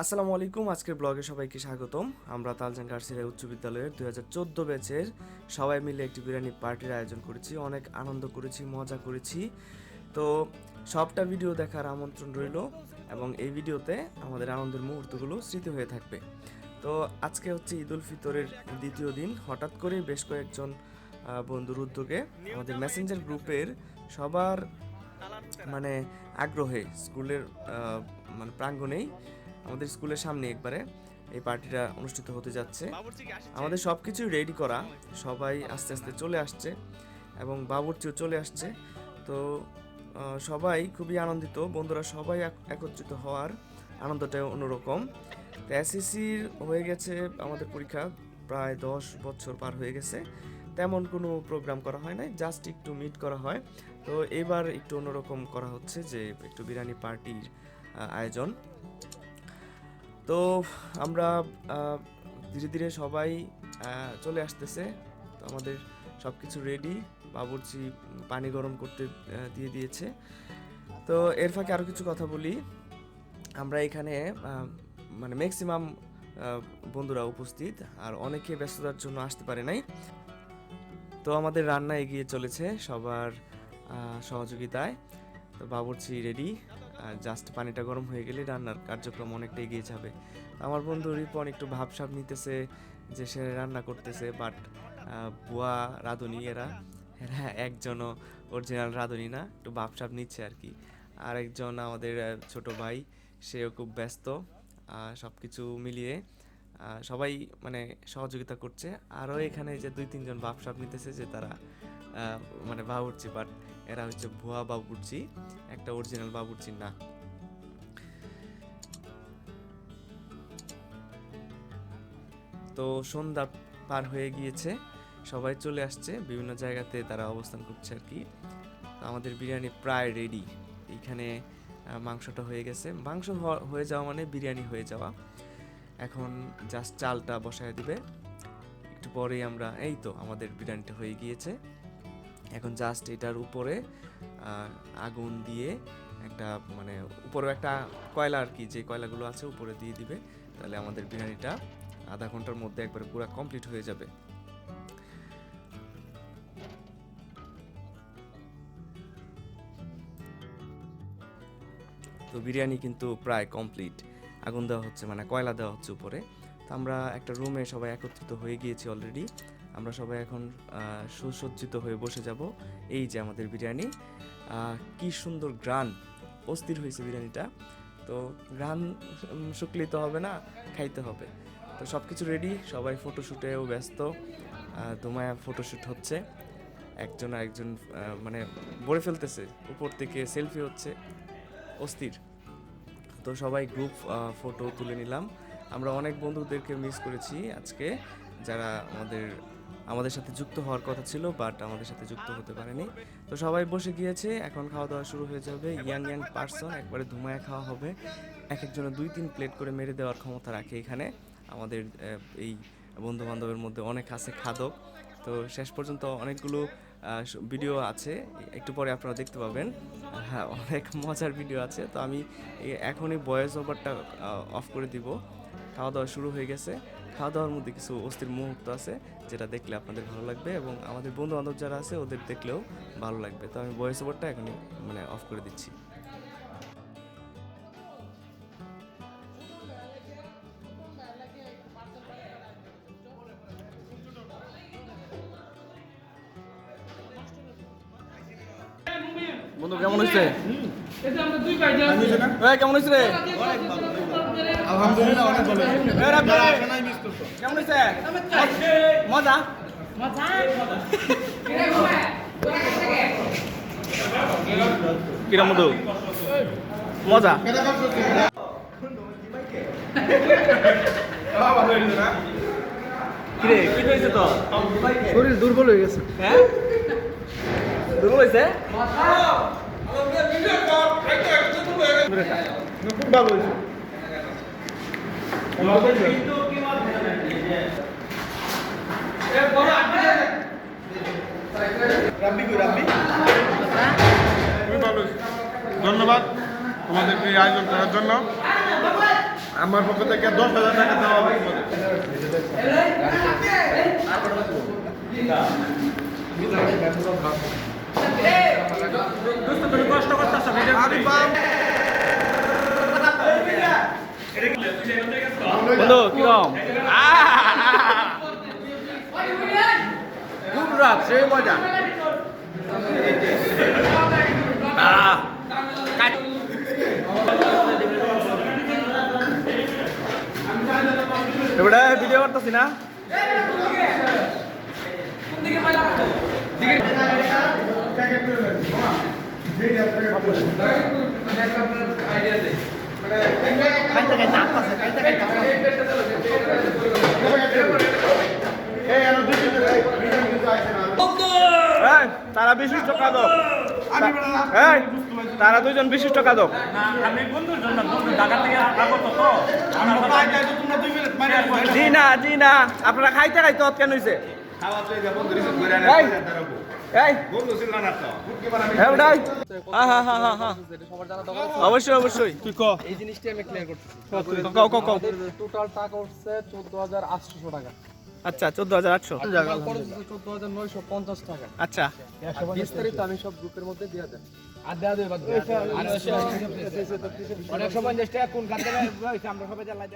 আসসালামু আলাইকুম, আজকের ব্লগে সবাইকে স্বাগতম। আমরা তালজান গার্সিরা উচ্চ বিদ্যালয়ের দুই হাজার চোদ্দ ব্যাচের সবাই মিলে একটি বিরিয়ানি পার্টির আয়োজন করেছি। অনেক আনন্দ করেছি, মজা করেছি। তো সবটা ভিডিও দেখার আমন্ত্রণ রইল এবং এই ভিডিওতে আমাদের আনন্দের মুহূর্তগুলো স্মৃতি হয়ে থাকবে। তো আজকে হচ্ছে ঈদ উল ফিতরের দ্বিতীয় দিন। হঠাৎ করে বেশ কয়েকজন বন্ধুর উদ্যোগে আমাদের মেসেঞ্জার গ্রুপের সবার মানে আগ্রহে, স্কুলের মানে প্রাঙ্গণেই আমাদের স্কুলের সামনে একবারে এই পার্টিটা অনুষ্ঠিত হতে যাচ্ছে। আমাদের সব কিছুই রেডি করা। সবাই আস্তে আস্তে চলে আসছে এবং বাবুর্চিও চলে আসছে। তো সবাই খুবই আনন্দিত। বন্ধুরা সবাই এক- একত্রিত হওয়ার আনন্দটা অন্যরকম। তো এসএসসির হয়ে গেছে আমাদের পরীক্ষা। প্রায় দশ বছর পার হয়ে গেছে। তেমন কোনো প্রোগ্রাম করা হয় নাই। জাস্ট একটু মিট করা হয়। তো এবার একটু অন্যরকম করা হচ্ছে যে একটু বিরিয়ানি পার্টির আয়োজন। তো আমরা ধীরে ধীরে সবাই চলে আসতেছে। তো আমাদের সব কিছু রেডি বাবুর্চি পানি গরম করতে দিয়ে দিয়েছে। তো এর ফাঁকে আরও কিছু কথা বলি। আমরা এখানে মানে ম্যাক্সিমাম বন্ধুরা উপস্থিত। আর অনেকে ব্যস্ততার জন্য আসতে পারে নাই। তো আমাদের রান্না এগিয়ে চলেছে সবার সহযোগিতায়। তো বাবুর্চি রেডি জাস্ট পানিটা গরম হয়ে গেলে রান্নার কার্যক্রম অনেকটা এগিয়ে যাবে। আমার বন্ধু রিপন একটু ভাবসাব নিতেছে যে সে রান্না করতেছে বাট বুয়া রাঁধুনি এরা এরা একজনও অরিজিনাল রাঁধুনি না, একটু ভাবসাব নিচ্ছে আর কি। আর একজন আমাদের ছোট ভাই, সেও খুব ব্যস্ত সব কিছু মিলিয়ে সবাই মানে সহযোগিতা করছে। আরও এখানে যে দুই তিনজন ভাবসাব নিতেছে যে তারা মানে বাবুর্চি বাট এরা হচ্ছে ভুয়া বাবুর্চি, একটা অরিজিনাল বাবুর্চি না। তো সন্ধ্যা পার হয়ে গিয়েছে, সবাই চলে আসছে, বিভিন্ন জায়গাতে তারা অবস্থান করছে আর কি। আমাদের বিরিয়ানি প্রায় রেডি এইখানে মাংসটা হয়ে গেছে। মাংস হয়ে যাওয়া মানে বিরিয়ানি হয়ে যাওয়া। এখন জাস্ট চালটা বসায় দিবে। একটু পরেই আমরা, এই তো, আমাদের বিরিয়ানিটা হয়ে গিয়েছে। এখন জাস্ট এটার উপরে আগুন দিয়ে একটা মানে উপরে একটা কয়লা আর কি, যে কয়লাগুলো আছে উপরে দিয়ে দিবে, তাহলে আমাদের বিরিয়ানিটা আধা ঘণ্টার মধ্যে একবারে পুরো কমপ্লিট হয়ে যাবে। তো বিরিয়ানি কিন্তু প্রায় কমপ্লিট আগুন দেওয়া হচ্ছে মানে কয়লা দেওয়া হচ্ছে উপরে। তো আমরা একটা রুমে সবাই একত্রিত হয়ে গিয়েছি অলরেডি আমরা সবাই এখন সুসজ্জিত হয়ে বসে যাব। এই যে আমাদের বিরিয়ানি কি সুন্দর গ্রান অস্থির হয়েছে বিরিয়ানিটা। তো গ্রান উম, শুকলেই তো হবে না খাইতে হবে। তো সব কিছু রেডি সবাই ফটোশ্যুটেও ব্যস্ত। দুমায়া ফটোশ্যুট হচ্ছে। একজন আরেকজন মানে বলে ফেলতেছে উপর থেকে সেলফি হচ্ছে। অস্থির। তো সবাই গ্রুপ ফটো তুলে নিলাম। আমরা অনেক বন্ধুদেরকে মিস করেছি আজকে যারা আমাদের আমাদের সাথে যুক্ত হওয়ার কথা ছিল বাট আমাদের সাথে যুক্ত হতে পারেনি। তো সবাই বসে গিয়েছে, এখন খাওয়া দাওয়া শুরু হয়ে যাবে। ইয়াং ইয়াং পার্সন একবারে ধুমায় খাওয়া হবে। এক একজনের দুই তিন প্লেট করে মেরে দেওয়ার ক্ষমতা রাখে এখানে। আমাদের এই বন্ধু বান্ধবের মধ্যে অনেক আছে খাদক। তো শেষ পর্যন্ত অনেকগুলো ভিডিও আছে। একটু পরে আপনারা দেখতে পাবেন। হ্যাঁ অনেক মজার ভিডিও আছে। তো আমি এখনই ভয়েস ওভারটা অফ করে দিব। খাওয়া দাওয়া শুরু হয়ে গেছে। খাওয়া দাওয়ার মধ্যে কিছু অস্থির মুহূর্ত আছে যেটা দেখলে আপনাদের ভালো লাগবে এবং আমাদের বন্ধু বান্ধব যারা আছে ওদের দেখলেও ভালো লাগবে। তো আমি ভয়েস ওভারটা এখনই মানে অফ করে দিচ্ছি। বন্ধু কেমন হয়েছে? কেমন হয়েছে রে? আলহামদুলিল্লাহ অনেক ভালো। কেমন হয়েছে মজা? কিরম মধু? মজা। কিরে কি হয়েছে তো? শরীর দুর্বল হয়ে গেছে। হ্যাঁ? দুর্বল হয়েছে? ভালো হয়েছে রাব্বি কই রাব্বি খুবই ভালো হয়েছে। ধন্যবাদ আমাদের এই আয়োজন করার জন্য আমার পক্ষ থেকে দশ হাজার টাকা দেওয়া হবে তোমাদের। বন্ধু কিরম খুব রাত সেই মজা। এবারে ভিডিও করতেছি না? এই, তারা বিশিষ্ট কাদক। তারা দুজন বিশিষ্ট কাদক। জি না জি না। আপনারা খাইতে খাইতে অত কেন হয়েছে। হ্যাঁ, হ্যাঁ, হ্যাঁ, হ্যাঁ, হ্যাঁ। অবশ্যই অবশ্যই। তুই ক। এই জিনিসটি আমি ক্লিয়ার টোটাল টাকা উঠছে চোদ্দ হাজার আটশো টাকা। আচ্ছা চোদ্দ হাজার আটশো চোদ্দ হাজার নয়শো পঞ্চাশ টাকা আচ্ছা বিস্তারিত আমি সব গ্রুপের মধ্যে দিয়ে দেন আর দেওয়া দেবে অনেক সময় কোন খাতে আমরা সবাই জ্বালাই